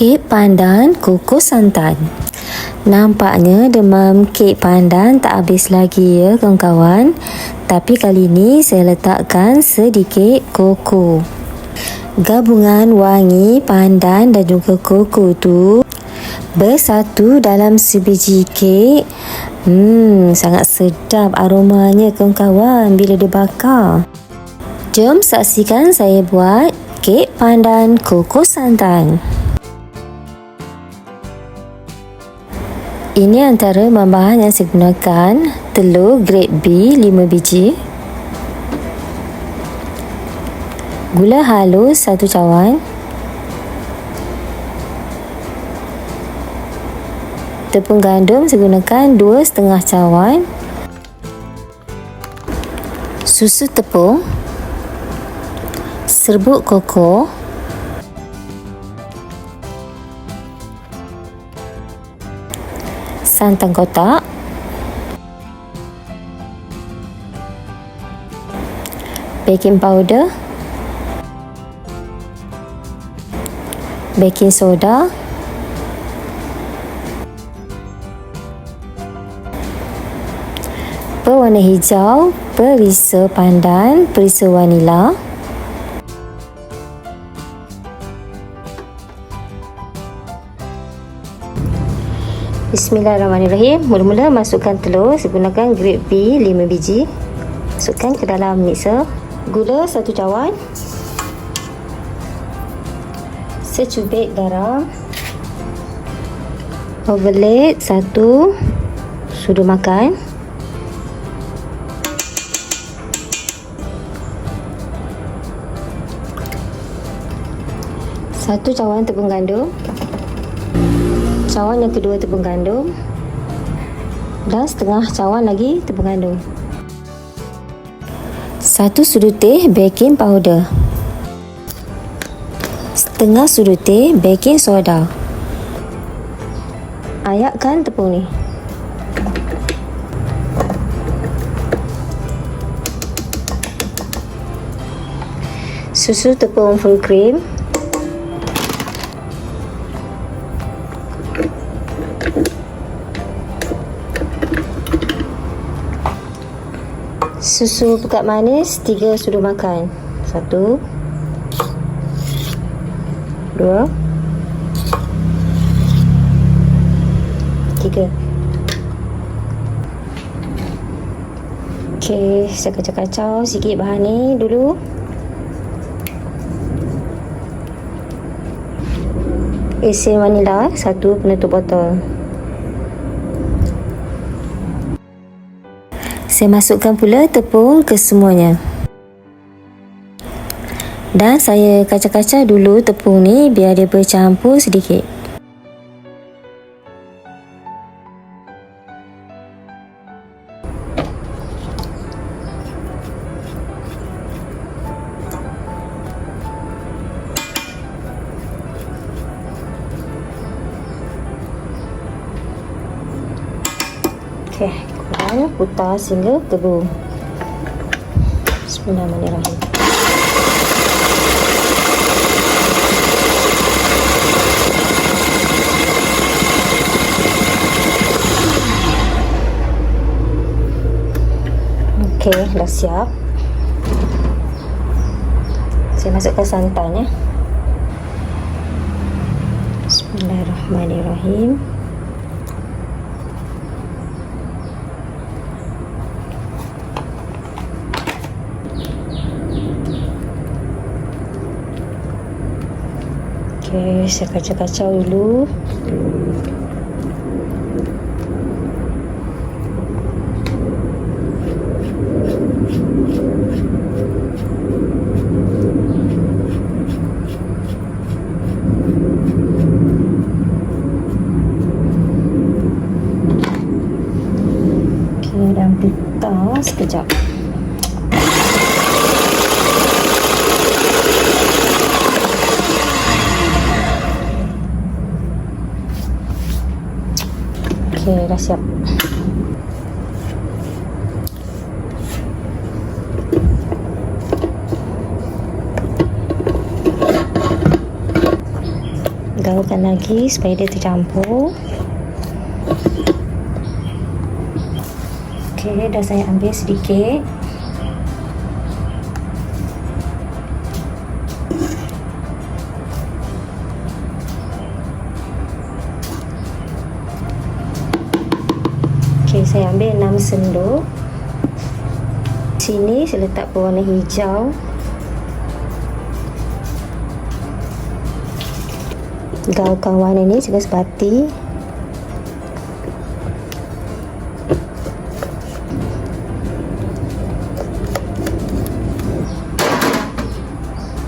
Kek pandan kukus santan. Nampaknya demam kek pandan tak habis lagi ya kawan-kawan. Tapi kali ini saya letakkan sedikit koko. Gabungan wangi pandan dan juga koko tu bersatu dalam sebiji kek. Hmm, sangat sedap aromanya kawan-kawan bila dibakar. Jom saksikan saya buat kek pandan kukus santan. Ini antara bahan yang saya gunakan telur grade B 5 biji. Gula halus 1 cawan. Tepung gandum saya gunakan 2,5 cawan. Susu tepung. Serbuk koko santan kotak baking powder. Baking soda. Pewarna hijau perisa pandan perisa vanila Bismillahirrahmanirrahim. Mula-mula masukkan telur saya gunakan grade B 5 biji. Masukkan ke dalam mixer. Gula 1 cawan. Secubit garam. Overlay 1 sudu makan. Satu cawan tepung gandum cawan yang kedua tepung gandum. Dan setengah cawan lagi tepung gandum. Satu sudu teh baking powder. Setengah sudu teh baking soda. Ayakkan tepung ni. Susu tepung full cream susu pekat manis tiga sudu makan. Satu. Dua. Tiga. Ok saya kacau-kacau sikit bahan ni dulu. Esen vanila satu penutup botol Saya masukkan pula tepung ke semuanya. Dan saya kacau-kacau dulu tepung ni biar dia bercampur sedikit. Okay, dan putar sehingga tebu. Bismillahirrahmanirrahim. Okey, dah siap. Saya masukkan santan ya. Bismillahirrahmanirrahim. Okey, saya kacau-kacau dulu. Okey, dan pita sekejap. Okey, dah siap. gaulkan lagi supaya dia tercampur ok dah saya ambil sedikit saya ambil 6 sendok. Sini saya letak berwarna hijau. Gaulkan warna ni juga sebati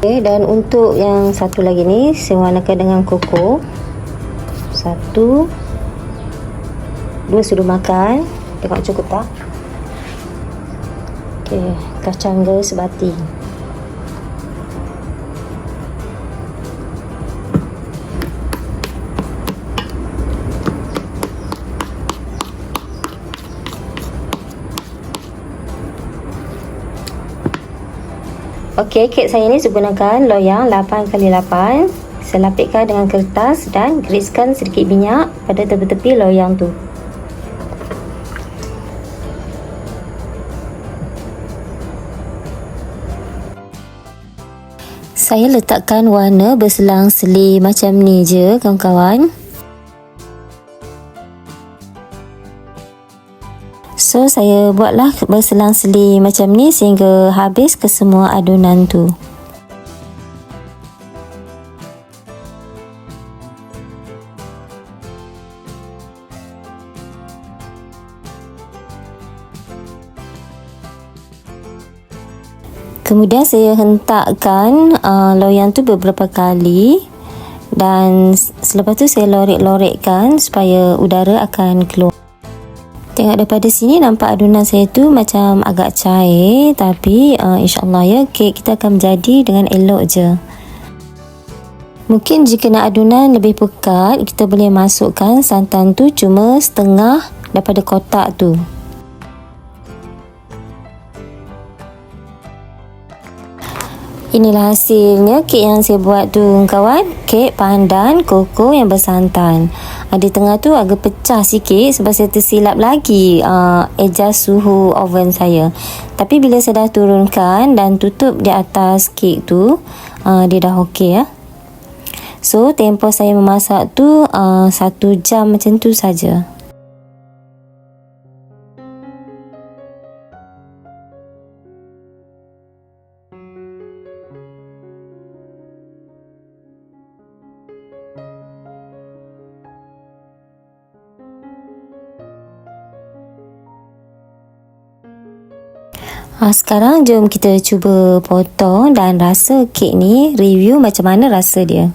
Okay, dan untuk yang satu lagi ni saya warnakan dengan koko. Satu dua sudu makan tengok cukup tak ok kacang ke sebati Okey, kek saya ni saya gunakan loyang 8x8. Saya lapikkan dengan kertas dan geriskan sedikit minyak pada tepi-tepi loyang tu. Saya letakkan warna berselang-seli macam ni je kawan-kawan. So saya buatlah berselang-seli macam ni sehingga habis ke semua adunan tu. Kemudian saya hentakkan uh, loyang tu beberapa kali dan selepas tu saya lorek-lorekkan supaya udara akan keluar. Tengok daripada sini nampak adunan saya tu macam agak cair tapi uh, insyaAllah ya kek kita akan menjadi dengan elok je. Mungkin jika nak adunan lebih pekat kita boleh masukkan santan tu cuma setengah daripada kotak tu. Inilah hasilnya kek yang saya buat tu kawan. Kek pandan koko yang bersantan. Uh, di tengah tu agak pecah sikit sebab saya tersilap lagi uh, adjust suhu oven saya. Tapi bila saya dah turunkan dan tutup di atas kek tu, uh, dia dah okey ya. So, tempoh saya memasak tu uh, satu jam macam tu saja. Ha, sekarang jom kita cuba potong dan rasa kek ni review macam mana rasa dia.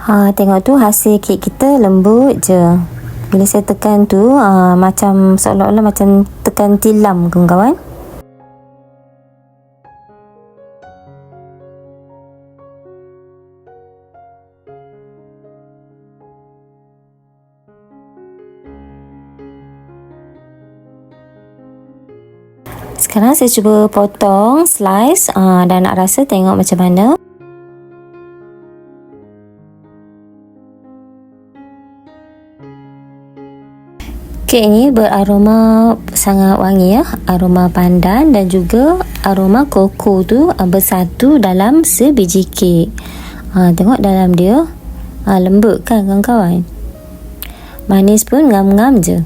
Ha, tengok tu hasil kek kita lembut je. Bila saya tekan tu ha, macam seolah-olah macam tekan tilam kawan-kawan. Sekarang saya cuba potong slice uh, dan nak rasa tengok macam mana. Kek ni beraroma sangat wangi ya, aroma pandan dan juga aroma koko tu uh, bersatu dalam sebiji kek. Ha, tengok dalam dia ha, lembut kan kawan-kawan. Manis pun ngam-ngam je.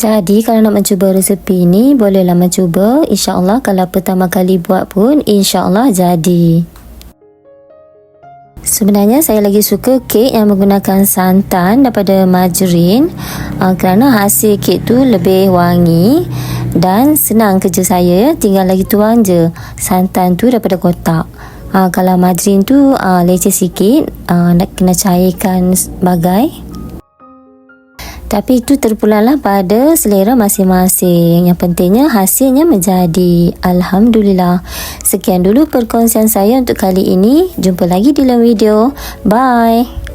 Jadi kalau nak mencuba resepi ni bolehlah mencuba. InsyaAllah kalau pertama kali buat pun insyaAllah jadi. Sebenarnya saya lagi suka kek yang menggunakan santan daripada margarin uh, kerana hasil kek tu lebih wangi dan senang kerja saya tinggal lagi tuang je santan tu daripada kotak. Uh, kalau margarin tu uh, leceh sikit uh, nak kena cairkan bagai tapi itu terpulanglah pada selera masing-masing. Yang pentingnya hasilnya menjadi. Alhamdulillah. Sekian dulu perkongsian saya untuk kali ini. Jumpa lagi di dalam video. Bye.